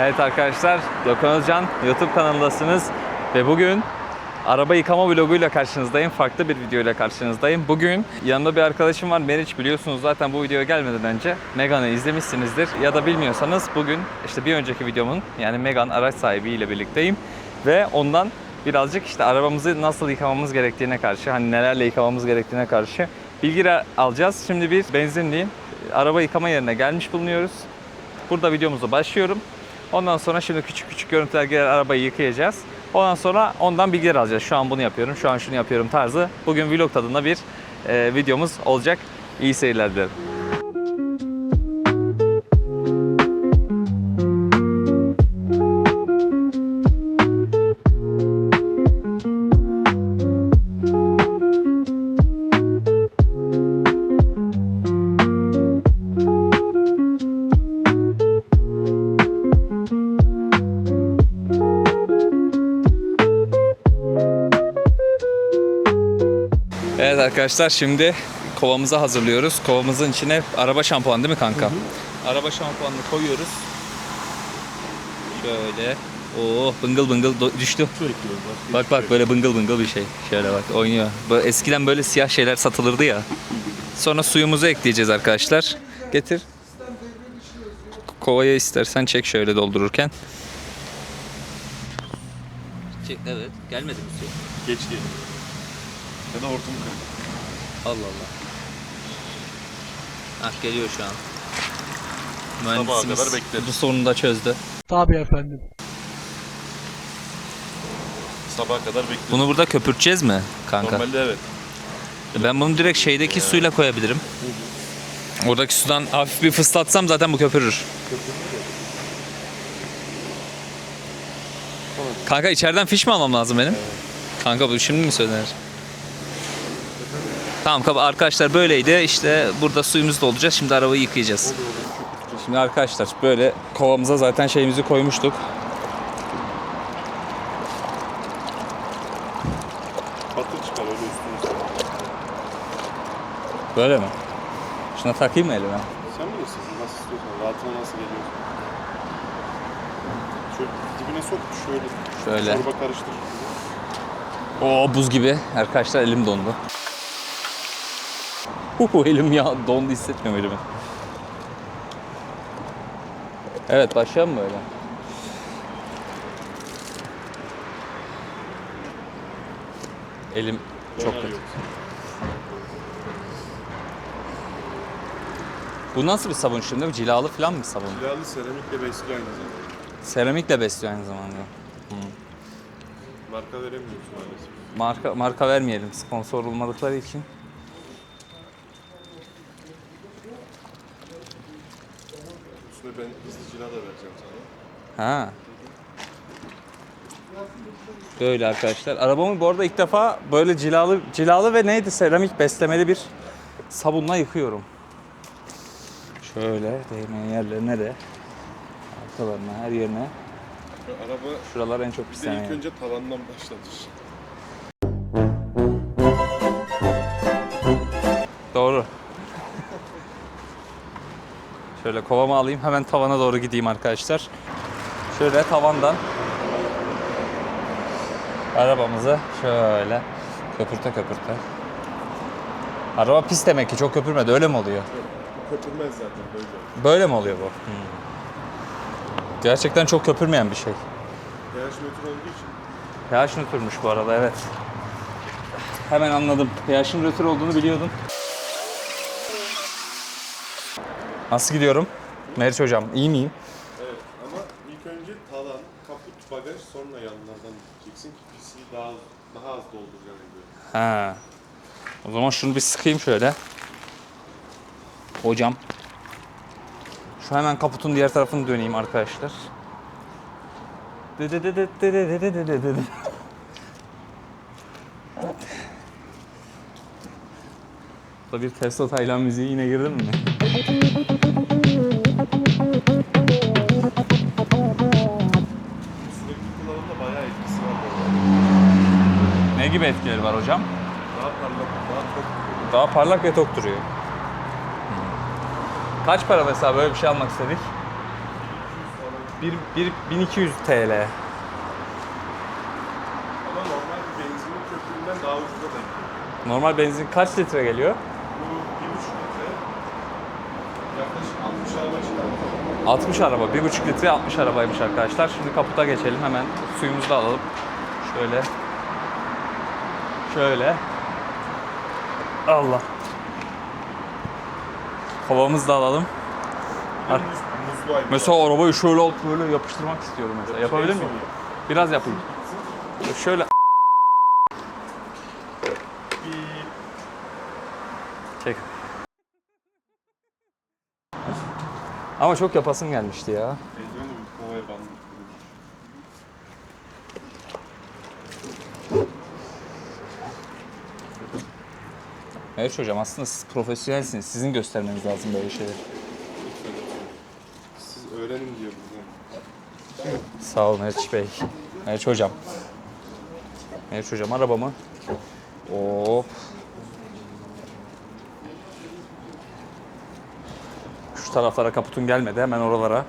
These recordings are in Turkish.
Evet arkadaşlar, Gökhan Özcan YouTube kanalındasınız ve bugün araba yıkama vloguyla karşınızdayım. Farklı bir videoyla karşınızdayım. Bugün yanımda bir arkadaşım var. Meriç biliyorsunuz zaten bu videoya gelmeden önce Megan'ı izlemişsinizdir. Ya da bilmiyorsanız bugün işte bir önceki videomun yani Megan araç sahibiyle birlikteyim. Ve ondan birazcık işte arabamızı nasıl yıkamamız gerektiğine karşı, hani nelerle yıkamamız gerektiğine karşı bilgi alacağız. Şimdi bir benzinliğin araba yıkama yerine gelmiş bulunuyoruz. Burada videomuza başlıyorum. Ondan sonra şimdi küçük küçük görüntüler gelir arabayı yıkayacağız. Ondan sonra ondan bilgiler alacağız. Şu an bunu yapıyorum, şu an şunu yapıyorum tarzı. Bugün vlog tadında bir e, videomuz olacak. İyi seyirler dilerim. Arkadaşlar şimdi kovamızı hazırlıyoruz. Kovamızın içine araba şampuanı değil mi kanka? Araba şampuanını koyuyoruz. Şöyle. Oo bıngıl bıngıl do- düştü. Bak bak böyle bıngıl bıngıl bir şey. Şöyle bak oynuyor. Böyle eskiden böyle siyah şeyler satılırdı ya. Sonra suyumuzu ekleyeceğiz arkadaşlar. Getir. Kovaya istersen çek şöyle doldururken. Çek, evet. Gelmedi mi su? Geç geliyor. Ya da hortum kırık. Allah Allah. Ah geliyor şu an. Sabaha Mühendisimiz kadar bekleriz. bu sorunu da çözdü. Tabii efendim. Sabaha kadar bekliyoruz. Bunu burada köpürteceğiz mi kanka? Normalde evet. Ben bunu direkt şeydeki suyla koyabilirim. Oradaki sudan hafif bir fıslatsam zaten bu köpürür. Kanka içeriden fiş mi almam lazım benim? Kanka bu şimdi mi söylenir? Tamam kaba arkadaşlar böyleydi. İşte burada suyumuzu dolduracağız. Şimdi arabayı yıkayacağız. Şimdi arkadaşlar böyle kovamıza zaten şeyimizi koymuştuk. Batır çıkar öyle üstüne. Böyle mi? Şuna takayım mı elime? Sen bilirsin nasıl istiyorsan. Rahatına nasıl geliyorsun. Şöyle dibine sok şöyle. Şöyle. Çorba karıştır. Oo buz gibi. Arkadaşlar elim dondu. Uhu elim ya dondu hissetmiyorum elimi. Evet başlayalım mı böyle? Elim çok kötü. Bu nasıl bir sabun şimdi? Cilalı falan mı bir sabun? Cilalı seramikle besliyor aynı zamanda. Seramikle besliyor aynı zamanda. Marka veremiyoruz maalesef. Marka marka vermeyelim sponsor olmadıkları için. Ben hızlı cila da vereceğim sana. Ha. Böyle arkadaşlar. Arabamı bu arada ilk defa böyle cilalı cilalı ve neydi seramik beslemeli bir sabunla yıkıyorum. Şöyle değmeyen yerlerine de arkalarına her yerine araba şuralar en çok bir de ilk önce tavandan başlatır. Şöyle kovamı alayım hemen tavana doğru gideyim arkadaşlar. Şöyle tavandan arabamızı şöyle köpürte köpürte. Araba pis demek ki çok köpürmedi öyle mi oluyor? Köpürmez zaten böyle. Böyle mi oluyor bu? Hmm. Gerçekten çok köpürmeyen bir şey. pH nötr olduğu için pH nötrmüş bu arada evet. Hemen anladım. pH'in nötr olduğunu biliyordum. Nasıl gidiyorum? Meriç hocam iyi miyim? Evet ama ilk önce tavan, kaput, bagaj sonra yanlardan gideceksin ki pisliği daha daha az dolduracaksın gibi. Ha. O zaman şunu bir sıkayım şöyle. Hocam. Şu hemen kaputun diğer tarafını döneyim arkadaşlar. Burada bir Tesla Taylan müziği yine girdin mi? Gibi etkileri var hocam? Daha parlak, daha tok. Daha parlak ve tok duruyor. Kaç para mesela böyle bir şey almak istedik? Sonra bir, bir, 1200 TL. Ama normal bir benzinin köpüğünden daha ucuza da gidiyor. Normal benzin kaç litre geliyor? Bu 1,5 litre. Yaklaşık 60 araba çıkar. 60 araba. 1,5 litre 60 arabaymış arkadaşlar. Şimdi kaputa geçelim. Hemen suyumuzu da alalım. Şöyle. Şöyle. Allah. Kovamızı da alalım. Ayı. Mesela arabayı şöyle alıp böyle yapıştırmak istiyorum mesela. Yapabilir miyim? Biraz yapayım. Şöyle çek. Ama çok yapasım gelmişti ya. eldiveni bir kovaya bandı. Evet hocam aslında siz profesyonelsiniz. Sizin göstermeniz lazım böyle şeyleri. Siz öğrenin diyor bizden. Sağ olun Meriç Bey. Meriç hocam. Meriç hocam arabamı. Hop. Şu taraflara kaputun gelmedi. Hemen oralara.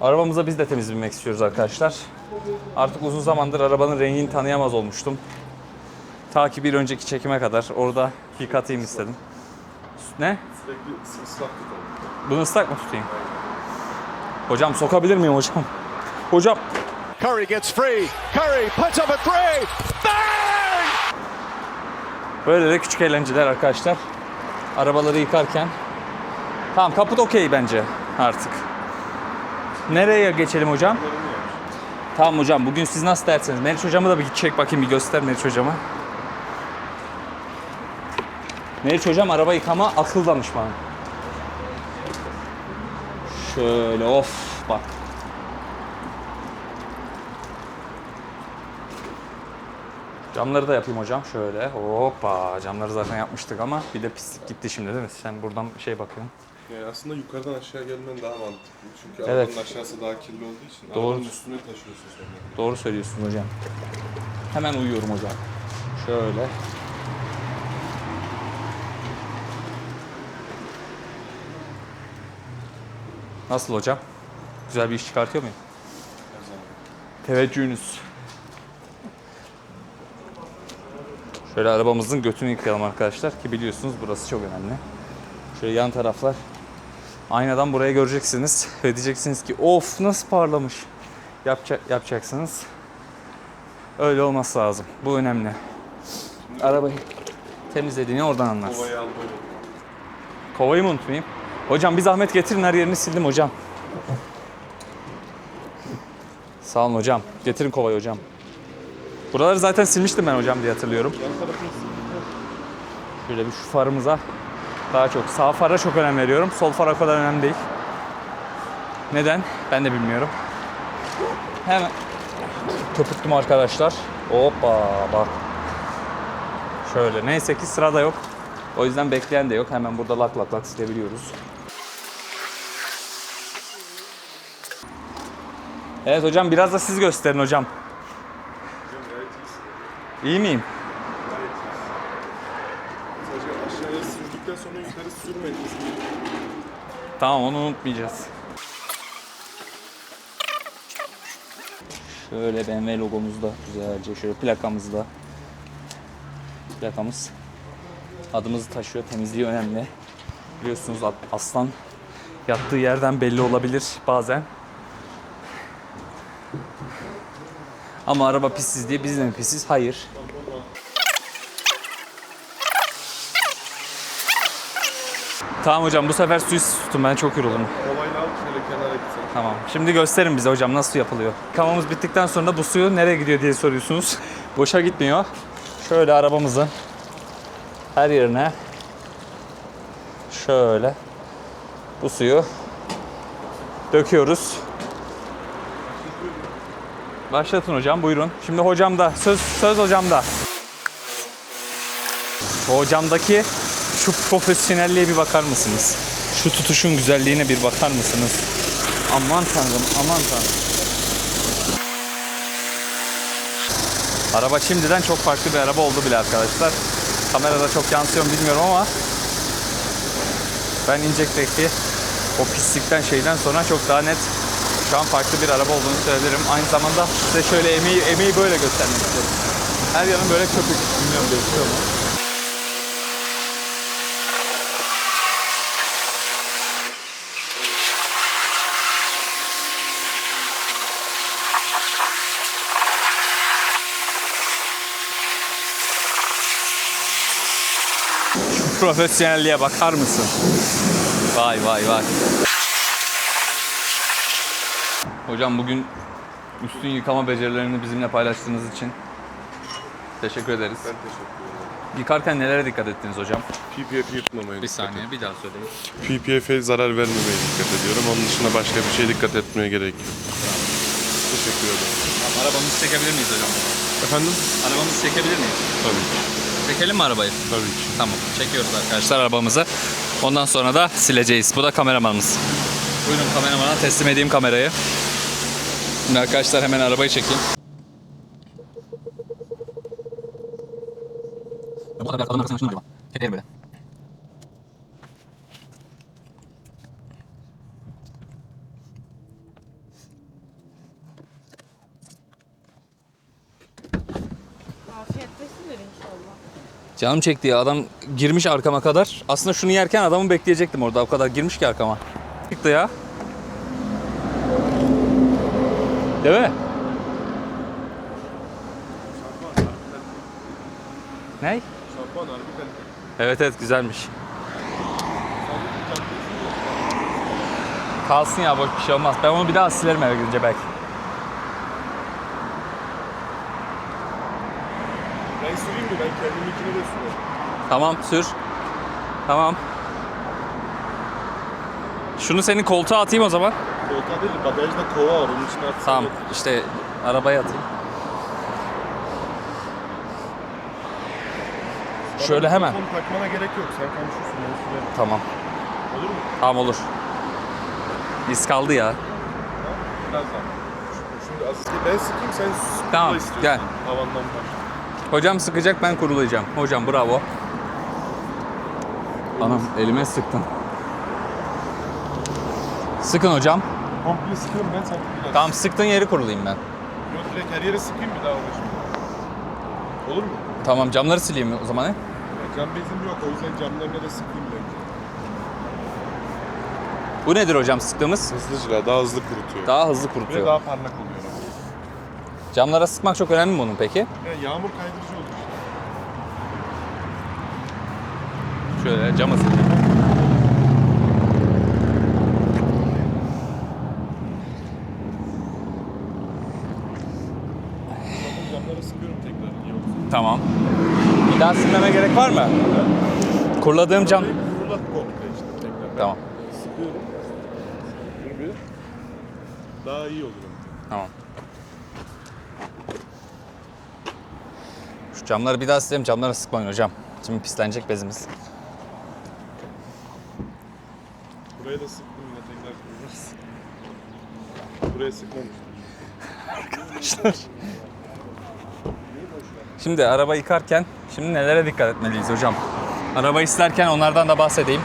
Arabamıza biz de temiz binmek istiyoruz arkadaşlar. Artık uzun zamandır arabanın rengini tanıyamaz olmuştum. Ta ki bir önceki çekime kadar orada yıkatayım istedim. Ne? Sürekli ıslak tutalım. Bunu ıslak mı tutayım? Hocam sokabilir miyim hocam? Hocam. Curry gets free. Curry puts up a three. Bang! Böyle de küçük eğlenceler arkadaşlar. Arabaları yıkarken. Tamam kaput okey bence artık. Nereye geçelim hocam? Tamam hocam bugün siz nasıl derseniz. Meriç hocamı da bir çek bakayım bir göster Meriç hocama. Meriç hocam araba yıkama akıl danışmanı. Şöyle of bak. Camları da yapayım hocam şöyle. Hoppa camları zaten yapmıştık ama bir de pislik gitti şimdi değil mi? Sen buradan şey bakıyorsun. Yani aslında yukarıdan aşağı gelmen daha mantıklı. Çünkü Evet. arabanın aşağısı daha kirli olduğu için Doğru. arabanın üstüne taşıyorsun sonra. Doğru söylüyorsun hocam. Hemen uyuyorum hocam. Şöyle. Nasıl hocam? Güzel bir iş çıkartıyor muyum? Teveccühünüz. Şöyle arabamızın götünü yıkayalım arkadaşlar ki biliyorsunuz burası çok önemli. Şöyle yan taraflar. Aynadan buraya göreceksiniz ve diyeceksiniz ki of nasıl parlamış. Yapacak, yapacaksınız. Öyle olması lazım. Bu önemli. Arabayı temizlediğini oradan anlarsın. Kovayı al böyle. Kovayı mı unutmayayım? Hocam bir zahmet getirin her yerini sildim hocam. Sağ olun hocam. Getirin kovayı hocam. Buraları zaten silmiştim ben hocam diye hatırlıyorum. Şöyle bir şu farımıza daha çok. Sağ fara çok önem veriyorum. Sol fara kadar önemli değil. Neden? Ben de bilmiyorum. Hemen köpürttüm arkadaşlar. Hoppa bak. Şöyle. Neyse ki sırada yok. O yüzden bekleyen de yok. Hemen burada lak lak lak silebiliyoruz. Evet hocam biraz da siz gösterin hocam. Hocam iyisin. İyi miyim? Tamam onu unutmayacağız. Şöyle BMW logomuz da güzelce şöyle plakamız da. Plakamız adımızı taşıyor. Temizliği önemli. Biliyorsunuz aslan yattığı yerden belli olabilir bazen. Ama araba pissiz diye biz de mi pisiz? Hayır. Tamam hocam bu sefer suyu siz tutun ben çok yoruldum. Kovayla al şöyle kenara gitsen. Tamam. Şimdi gösterin bize hocam nasıl yapılıyor. Yıkamamız bittikten sonra da bu suyu nereye gidiyor diye soruyorsunuz. Boşa gitmiyor. Şöyle arabamızın her yerine şöyle bu suyu döküyoruz. Başlatın hocam buyurun. Şimdi hocam da söz söz hocam da. Hocamdaki şu profesyonelliğe bir bakar mısınız? Şu tutuşun güzelliğine bir bakar mısınız? Aman tanrım, aman tanrım. Araba şimdiden çok farklı bir araba oldu bile arkadaşlar. Kamerada çok yansıyor mu bilmiyorum ama ben Incek'teki o pislikten şeyden sonra çok daha net şu an farklı bir araba olduğunu söylerim. Aynı zamanda size şöyle emeği, emeği böyle göstermek istiyorum. Her yanım böyle köpük. Bilmiyorum gözüküyor mu? Profesyonelliğe bakar mısın? Vay vay vay. Hocam bugün üstün yıkama becerilerini bizimle paylaştığınız için teşekkür ederiz. Ben teşekkür ederim. Yıkarken nelere dikkat ettiniz hocam? PPF yırtmamaya Bir saniye bir daha söyleyin. PPF'e zarar vermemeye dikkat ediyorum. Onun dışında başka bir şeye dikkat etmeye gerek yok. Teşekkür ederim. Arabamızı çekebilir miyiz hocam? Efendim? Arabamızı çekebilir miyiz? Tabii. Çekelim mi arabayı? Tabii ki. Tamam çekiyoruz arkadaşlar arabamızı. Ondan sonra da sileceğiz. Bu da kameramanımız. Buyurun kameramana teslim edeyim kamerayı. Şimdi arkadaşlar hemen arabayı çekeyim. Bu kadar kalın arkasına şunu acaba. Çekelim böyle. Afiyettesindir inşallah. Canım çekti ya adam girmiş arkama kadar. Aslında şunu yerken adamı bekleyecektim orada. O kadar girmiş ki arkama. Çıktı ya. Değil mi? Ne? Evet evet güzelmiş. Kalsın ya boş bir şey olmaz. Ben onu bir daha silerim eve gidince belki. Ben süreyim mi? Ben Tamam sür. Tamam. Şunu senin koltuğa atayım o zaman. Koltuğa değil, bagajda kova var. Onun için atsana. Tamam işte arabaya atayım. Şöyle hemen. Takmana gerek yok. Sen konuşursun. Ben sürerim. Tamam. Olur mu? Tamam olur. Biz kaldı ya. Biraz daha. Şimdi aslında ben sıkayım sen sıkma Tamam, istiyorsan. gel. Havandan baş. Hocam sıkacak ben kurulayacağım. Hocam bravo. Anam elime sıktın. Sıkın hocam. Komple sıkıyorum ben sen biraz. Tamam sıktığın yeri kurulayım ben. Yok direkt her yere sıkayım bir daha uğraşayım. Olur mu? Tamam camları sileyim o zaman. he? Ya Cam bezim yok o yüzden camlarına da sıkayım bence. Bu nedir hocam sıktığımız? Hızlıca daha hızlı kurutuyor. Daha hızlı Ve kurutuyor. daha parlak oluyor. Camlara sıkmak çok önemli mi bunun peki? Yani yağmur kaydırıcı olur. Şöyle cama sıkacağım. Camlara sıkıyorum tekrar. Tamam. Bir daha silmeme gerek var mı? Kuruladığım cam. Burayı Kurulat komple işte tekrar. Tamam. Sıkıyorum. Daha iyi oluyor. Tamam. Şu camları bir daha sileyim. Camlara sıkmayın hocam. Şimdi pislenecek bezimiz. Buraya da sıktım yine tekrar kuruluruz. Buraya sıkmamıştım. Şimdi araba yıkarken şimdi nelere dikkat etmeliyiz hocam? Araba isterken onlardan da bahsedeyim.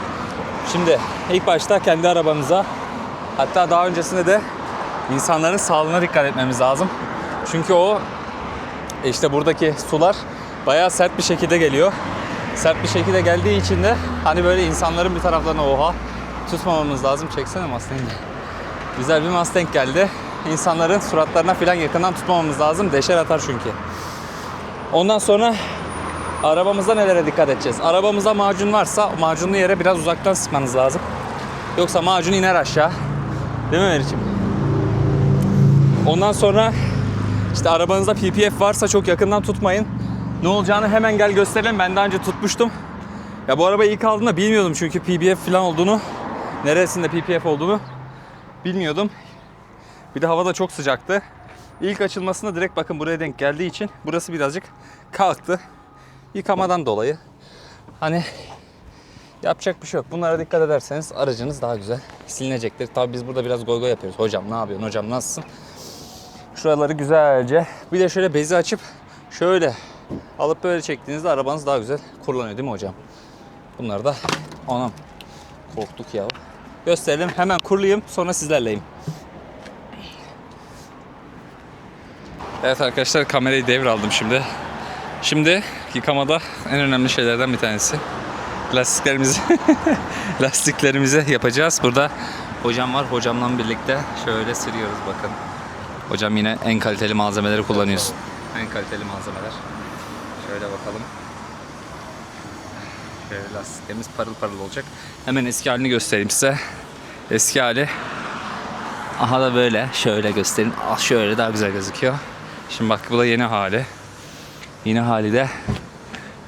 Şimdi ilk başta kendi arabamıza hatta daha öncesinde de insanların sağlığına dikkat etmemiz lazım. Çünkü o işte buradaki sular bayağı sert bir şekilde geliyor. Sert bir şekilde geldiği için de hani böyle insanların bir taraflarına oha tutmamamız lazım. Çeksene Mustang'i. Güzel bir Mustang geldi. İnsanların suratlarına falan yakından tutmamamız lazım. Deşer atar çünkü. Ondan sonra arabamızda nelere dikkat edeceğiz? Arabamızda macun varsa macunlu yere biraz uzaktan sıkmanız lazım. Yoksa macun iner aşağı. Değil mi Meriç'im? Ondan sonra işte arabanızda PPF varsa çok yakından tutmayın. Ne olacağını hemen gel gösterelim. Ben daha önce tutmuştum. Ya bu arabayı ilk aldığımda bilmiyordum çünkü PPF falan olduğunu. Neresinde PPF olduğunu bilmiyordum. Bir de hava da çok sıcaktı. İlk açılmasında direkt bakın buraya denk geldiği için burası birazcık kalktı. Yıkamadan dolayı. Hani yapacak bir şey yok. Bunlara dikkat ederseniz aracınız daha güzel silinecektir. Tabii biz burada biraz goy goy yapıyoruz. Hocam ne yapıyorsun? Hocam nasılsın? Şuraları güzelce bir de şöyle bezi açıp şöyle alıp böyle çektiğinizde arabanız daha güzel kurulanıyor değil mi hocam? Bunlar da anam korktuk ya. gösterelim. Hemen kurulayım sonra sizlerleyim. Evet arkadaşlar kamerayı devraldım şimdi. Şimdi yıkamada en önemli şeylerden bir tanesi. Lastiklerimizi lastiklerimizi yapacağız. Burada hocam var. Hocamla birlikte şöyle sürüyoruz bakın. Hocam yine en kaliteli malzemeleri kullanıyorsun. En kaliteli malzemeler. Şöyle bakalım. Şöyle lastiklerimiz parıl parıl olacak. Hemen eski halini göstereyim size. Eski hali. Aha da böyle. Şöyle göstereyim. Ah şöyle daha güzel gözüküyor. Şimdi bak bu da yeni hali. Yeni hali de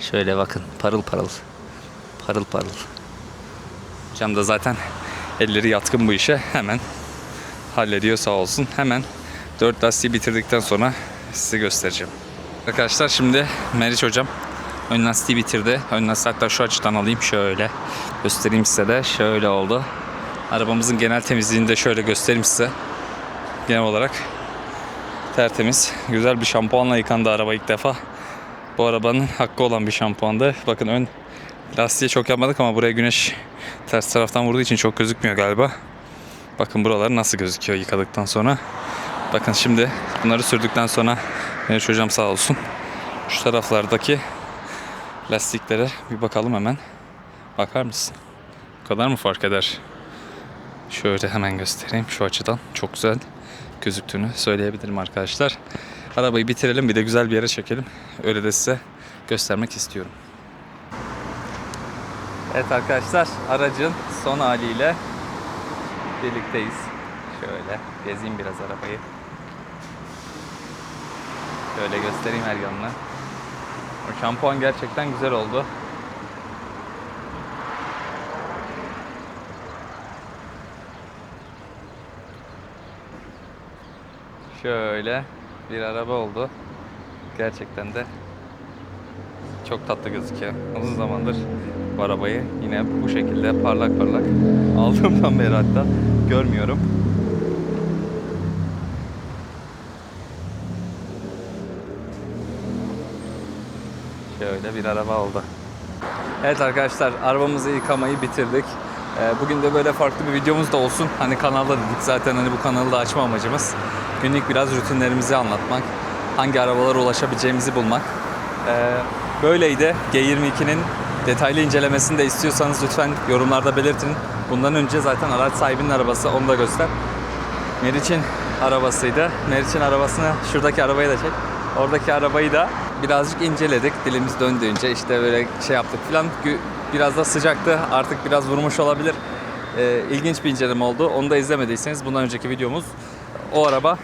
şöyle bakın parıl parıl. Parıl parıl. Hocam da zaten elleri yatkın bu işe. Hemen hallediyor sağ olsun. Hemen 4 lastiği bitirdikten sonra size göstereceğim. Arkadaşlar şimdi Meriç hocam ön lastiği bitirdi. Ön lastiği hatta şu açıdan alayım şöyle göstereyim size de. Şöyle oldu. Arabamızın genel temizliğini de şöyle göstereyim size. Genel olarak tertemiz. Güzel bir şampuanla yıkandı araba ilk defa. Bu arabanın hakkı olan bir şampuandı. Bakın ön lastiği çok yapmadık ama buraya güneş ters taraftan vurduğu için çok gözükmüyor galiba. Bakın buralar nasıl gözüküyor yıkadıktan sonra. Bakın şimdi bunları sürdükten sonra Meriç hocam sağ olsun. Şu taraflardaki lastiklere bir bakalım hemen. Bakar mısın? Bu kadar mı fark eder? Şöyle hemen göstereyim şu açıdan. Çok güzel gözüktüğünü söyleyebilirim arkadaşlar. Arabayı bitirelim bir de güzel bir yere çekelim. Öyle de size göstermek istiyorum. Evet arkadaşlar aracın son haliyle birlikteyiz. Şöyle gezeyim biraz arabayı. Şöyle göstereyim her yanını. O şampuan gerçekten güzel oldu. Şöyle bir araba oldu. Gerçekten de çok tatlı gözüküyor. Uzun zamandır bu arabayı yine bu şekilde parlak parlak aldığımdan beri hatta görmüyorum. Şöyle bir araba oldu. Evet arkadaşlar arabamızı yıkamayı bitirdik. Ee, Bugün de böyle farklı bir videomuz da olsun. Hani kanalda dedik zaten hani bu kanalı da açma amacımız. Günlük biraz rutinlerimizi anlatmak. Hangi arabalara ulaşabileceğimizi bulmak. Ee, Böyleydi. G22'nin detaylı incelemesini de istiyorsanız lütfen yorumlarda belirtin. Bundan önce zaten araç sahibinin arabası onu da göster. Meriç'in arabasıydı. Meriç'in arabasını şuradaki arabayı da çek. Oradaki arabayı da birazcık inceledik. Dilimiz döndüğünce işte böyle şey yaptık falan. Gü- Biraz da sıcaktı. Artık biraz vurmuş olabilir. Ee, ilginç bir inceleme oldu. Onu da izlemediyseniz bundan önceki videomuz o araba.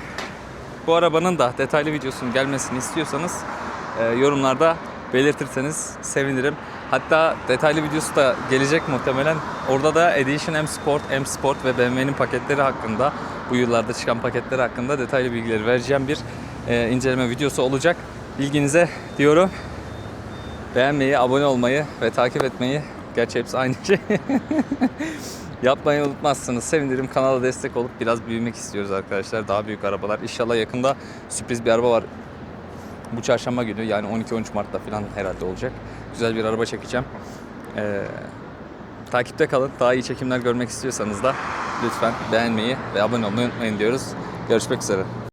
Bu arabanın da detaylı videosunun gelmesini istiyorsanız e, yorumlarda belirtirseniz sevinirim. Hatta detaylı videosu da gelecek muhtemelen. Orada da Edition M Sport, M Sport ve BMW'nin paketleri hakkında, bu yıllarda çıkan paketleri hakkında detaylı bilgileri vereceğim bir e, inceleme videosu olacak. Bilginize diyorum. Beğenmeyi, abone olmayı ve takip etmeyi, gerçi hepsi aynı şey. Yapmayı unutmazsınız. Sevinirim. Kanala destek olup biraz büyümek istiyoruz arkadaşlar. Daha büyük arabalar. İnşallah yakında sürpriz bir araba var. Bu çarşamba günü yani 12-13 Mart'ta falan herhalde olacak. Güzel bir araba çekeceğim. Ee, takipte kalın. Daha iyi çekimler görmek istiyorsanız da lütfen beğenmeyi ve abone olmayı unutmayın diyoruz. Görüşmek üzere.